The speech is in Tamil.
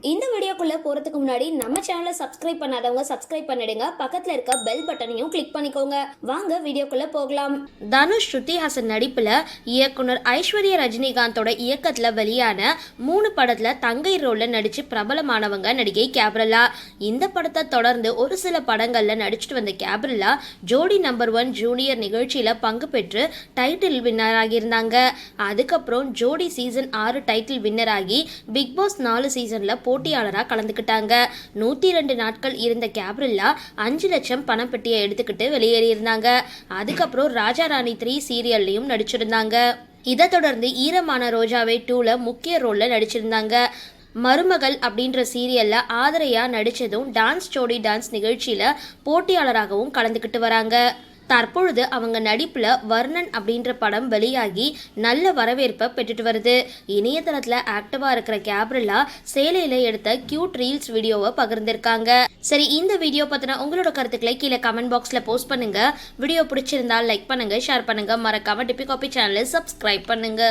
இந்த வீடியோக்குள்ளே போறதுக்கு முன்னாடி நம்ம சேனலை சப்ஸ்கிரைப் பண்ணாதவங்க சப்ஸ்கிரைப் பண்ணிடுங்க. பக்கத்தில் இருக்க பெல் பட்டனையும் கிளிக் பண்ணிக்கோங்க. வாங்க வீடியோக்குள்ளே போகலாம். தனுஷ் ஸ்ருதி ஹாசன் நடிப்பில் இயக்குனர் ஐஸ்வர்யா ரஜினிகாந்தோட இயக்கத்தில் வெளியான மூணு படத்தில் தங்கை ரோலில் நடித்து பிரபலமானவங்க நடிகை கேப்ரலா இந்த படத்தை தொடர்ந்து ஒரு சில படங்களில் நடிச்சிட்டு வந்த கேப்ரலா ஜோடி நம்பர் ஒன் ஜூனியர் நிகழ்ச்சியில் பங்கு பெற்று டைட்டில் வின்னர் ஆகியிருந்தாங்க அதுக்கப்புறம் ஜோடி சீசன் ஆறு டைட்டில் வின்னர் ஆகி பிக் பாஸ் நாலு சீசனில் போட்டியாளராக கலந்துக்கிட்டாங்க. நூற்றி ரெண்டு நாட்கள் இருந்த கேப்ரில்லா அஞ்சு லட்சம் பணப்பெட்டியை எடுத்துக்கிட்டு வெளியேறியிருந்தாங்க. அதுக்கப்புறம் ராஜா ராணி த்ரீ சீரியல்லையும் நடிச்சிருந்தாங்க. இதை தொடர்ந்து ஈரமான ரோஜாவை டூல முக்கிய ரோல்ல நடிச்சிருந்தாங்க. மருமகள் அப்படின்ற சீரியல்ல ஆதரையா நடிச்சதும் டான்ஸ் ஜோடி டான்ஸ் நிகழ்ச்சியில போட்டியாளராகவும் கலந்துக்கிட்டு வராங்க. தற்பொழுது அவங்க நடிப்புல வர்ணன் அப்படின்ற படம் வெளியாகி நல்ல வரவேற்பை பெற்றுட்டு வருது. இணையதளத்துல ஆக்டிவா இருக்கிற கேப்ரில்லா சேலையில எடுத்த கியூட் ரீல்ஸ் வீடியோவை பகிர்ந்திருக்காங்க. சரி இந்த வீடியோ பத்தின உங்களோட கருத்துக்களை கீழே கமெண்ட் பாக்ஸ்ல போஸ்ட் பண்ணுங்க. வீடியோ பிடிச்சிருந்தா லைக் பண்ணுங்க ஷேர் பண்ணுங்க. மறக்காம டிபி காபி சேனலை சப்ஸ்கிரைப் பண்ணுங்க.